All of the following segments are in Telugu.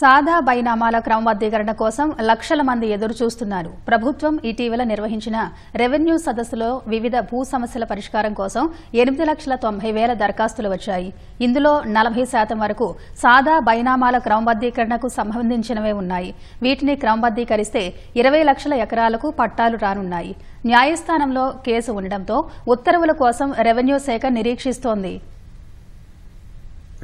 సాదా బైనామాల క్రమబద్దీకరణ కోసం లక్షల మంది ఎదురు చూస్తున్నారు ప్రభుత్వం ఇటీవల నిర్వహించిన రెవెన్యూ సదస్సులో వివిధ భూ సమస్యల పరిష్కారం కోసం ఎనిమిది లక్షల తొంభై వేల దరఖాస్తులు వచ్చాయి. ఇందులో నలభై శాతం వరకు సాదా బైనామాల క్రమబద్దీకరణకు సంబంధించినవే ఉన్నాయి. వీటిని క్రమబద్దీకరిస్తే ఇరవై లక్షల ఎకరాలకు పట్టాలు రానున్నాయి. న్యాయస్థానంలో కేసు ఉండడంతో ఉత్తర్వుల కోసం రెవెన్యూ శాఖ నిరీక్షిస్తోంది.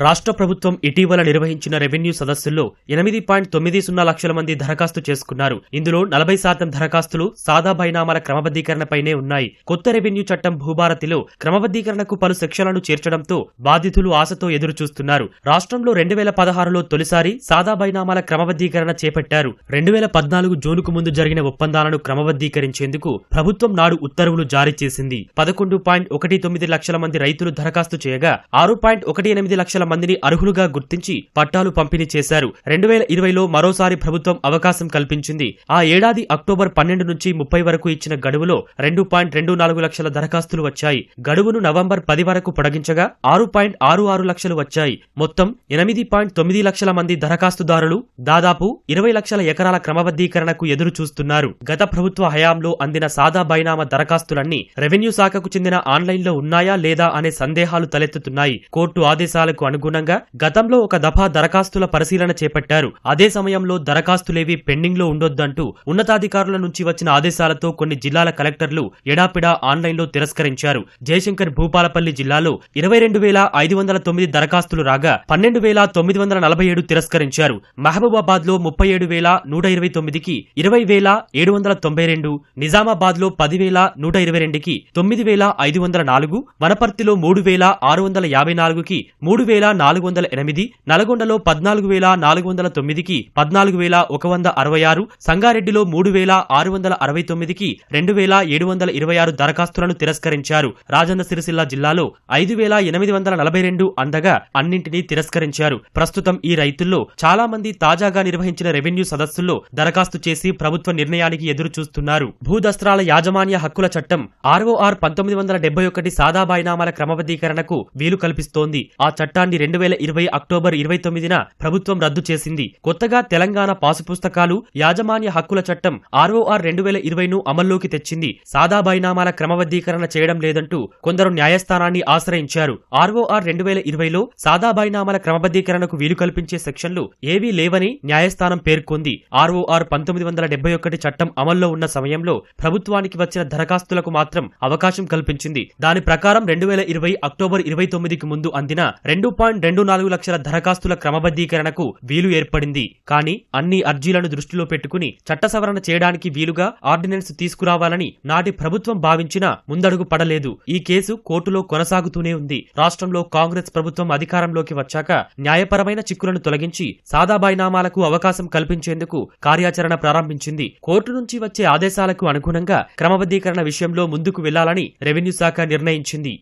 రాష్ట్ర ప్రభుత్వం ఇటీవల నిర్వహించిన రెవెన్యూ సదస్సుల్లో ఎనిమిది పాయింట్ తొమ్మిది సున్నా లక్షల మంది దరఖాస్తు చేసుకున్నారు. ఇందులో నలభై శాతం దరఖాస్తులు సాదా బైనామాల క్రమబద్దీకరణపైనే ఉన్నాయి. కొత్త రెవెన్యూ చట్టం భూభారతిలో క్రమబద్దీకరణకు పలు సెక్షన్లను చేర్చడంతో బాధితులు ఆశతో ఎదురుచూస్తున్నారు. రాష్ట్రంలో రెండు వేల పదహారులో తొలిసారి సాదా బైనామాల క్రమబద్దీకరణ చేపట్టారు. రెండు వేల పద్నాలుగు జూన్కు ముందు జరిగిన ఒప్పందాలను క్రమబద్దీకరించేందుకు ప్రభుత్వం నాడు ఉత్తర్వులు జారీ చేసింది. పదకొండు పాయింట్ ఒకటి తొమ్మిది లక్షల మంది రైతులు దరఖాస్తు చేయగా ఆరు పాయింట్ ఒకటి ఎనిమిది లక్షల మందిని అర్హులుగా గుర్తించి పట్టాలు పంపిణీ చేశారు. రెండు వేల ఇరవైలో మరోసారి ప్రభుత్వం అవకాశం కల్పించింది. ఆ ఏడాది అక్టోబర్ పన్నెండు నుంచి ముప్పై వరకు ఇచ్చిన గడువులో రెండు పాయింట్ రెండు నాలుగు లక్షల దరఖాస్తులు వచ్చాయి. గడువును నవంబర్ పది వరకు పొడగించగా ఆరు పాయింట్ ఆరు ఆరు లక్షలు వచ్చాయి. మొత్తం ఎనిమిది పాయింట్ తొమ్మిది లక్షల మంది దరఖాస్తుదారులు దాదాపు ఇరవై లక్షల ఎకరాల క్రమబద్దీకరణకు ఎదురు చూస్తున్నారు గత ప్రభుత్వ హయాంలో అందిన సాదా బైనామా దరఖాస్తులన్నీ రెవెన్యూ శాఖకు చెందిన ఆన్లైన్లో ఉన్నాయా లేదా అనే సందేహాలు తలెత్తుతున్నాయి. కోర్టు ఆదేశాలకు అనుగుణంగా గతంలో ఒక దఫా దరఖాస్తుల పరిశీలన చేపట్టారు. అదే సమయంలో దరఖాస్తులేవి పెండింగ్లో ఉండొద్దంటూ ఉన్నతాధికారుల నుంచి వచ్చిన ఆదేశాలతో కొన్ని జిల్లాల కలెక్టర్లు ఎడాపిడా ఆన్లైన్లో తిరస్కరించారు. జయశంకర్ భూపాలపల్లి జిల్లాలో ఇరవై రెండు వేల ఐదు వందల తొమ్మిది దరఖాస్తులు రాగా పన్నెండు వేల తొమ్మిది వందల నలభై ఏడు తిరస్కరించారు. మహబూబాబాద్లో ముప్పై ఏడు వేల నూట ఇరవై తొమ్మిదికి ఇరవై వేల ఏడు వందల తొంభై రెండు నిజామాబాద్లో పది వేల నూట ఇరవై రెండుకి తొమ్మిది వేల ఐదు వందల నాలుగు వనపర్తిలో మూడు వేల ఆరు వందల యాభై నాలుగుకి మూడు వేల నాలుగు వందల ఎనిమిది నల్గొండలో పద్నాలుగు వేల నాలుగు వందల తొమ్మిదికి పద్నాలుగు వేల ఒక వంద అరవై ఆరు సంగారెడ్డిలో మూడు వేల ఆరు వందల అరవై తొమ్మిదికి రెండు వేల ఏడు వందల ఇరవై ఆరు దరఖాస్తులను తిరస్కరించారు. రాజన్న సిరిసిల్ల జిల్లాలో ఐదు వేల ఎనిమిది వందల నలభై రెండు అందగా అన్నింటినీ తిరస్కరించారు. ప్రస్తుతం ఈ రైతుల్లో చాలా మంది తాజాగా నిర్వహించిన రెవెన్యూ సదస్సుల్లో దరఖాస్తు చేసి ప్రభుత్వ నిర్ణయానికి ఎదురు చూస్తున్నారు భూదస్త్రాల యాజమాన్య హక్కుల చట్టం ఆర్ఓఆర్ పంతొమ్మిది వందల డెబ్బై ఒకటి సాదా బాయినామాల క్రమబద్ధీకరణకు వీలు కల్పిస్తోంది. ఆ చట్టాన్ని రెండు వేల ఇరవై అక్టోబర్ ఇరవై తొమ్మిదిన ప్రభుత్వం రద్దు చేసింది. కొత్తగా తెలంగాణ పాసు పుస్తకాలు యాజమాన్య హక్కుల చట్టం ఆర్ఓఆర్ రెండు వేల ఇరవైను అమల్లోకి తెచ్చింది. సాదా బైనామాల క్రమబద్ధీకరణ చేయడం లేదంటూ కొందరు న్యాయస్థానాన్ని ఆశ్రయించారు. ఆర్ఓఆర్ రెండు వేల ఇరవైలో సాదా బైనామాల క్రమబద్ధీకరణకు వీలు కల్పించే సెక్షన్లు ఏవీ లేవని న్యాయస్థానం పేర్కొంది. ఆర్ఓఆర్ పంతొమ్మిది వందల డెబ్బై ఒకటి చట్టం అమల్లో ఉన్న సమయంలో ప్రభుత్వానికి వచ్చిన దరఖాస్తులకు మాత్రం అవకాశం కల్పించింది. దాని ప్రకారం రెండు వేల ఇరవై అక్టోబర్ ఇరవై తొమ్మిదికి ముందు అందిన రెండు పాయింట్ రెండు నాలుగు లక్షల దరఖాస్తుల క్రమబద్ధీకరణకు వీలు ఏర్పడింది. కానీ అన్ని అర్జీలను దృష్టిలో పెట్టుకుని చట్ట సవరణ చేయడానికి వీలుగా ఆర్డినెన్స్ తీసుకురావాలని నాటి ప్రభుత్వం భావించినా ముందడుగు పడలేదు. ఈ కేసు కోర్టులో కొనసాగుతూనే ఉంది. రాష్ట్రంలో కాంగ్రెస్ ప్రభుత్వం అధికారంలోకి వచ్చాక న్యాయపరమైన చిక్కులను తొలగించి సాదా బైనామాలకు అవకాశం కల్పించేందుకు కార్యాచరణ ప్రారంభించింది. కోర్టు నుంచి వచ్చే ఆదేశాలకు అనుగుణంగా క్రమబద్ధీకరణ విషయంలో ముందుకు వెళ్ళాలని రెవెన్యూ శాఖ నిర్ణయించింది.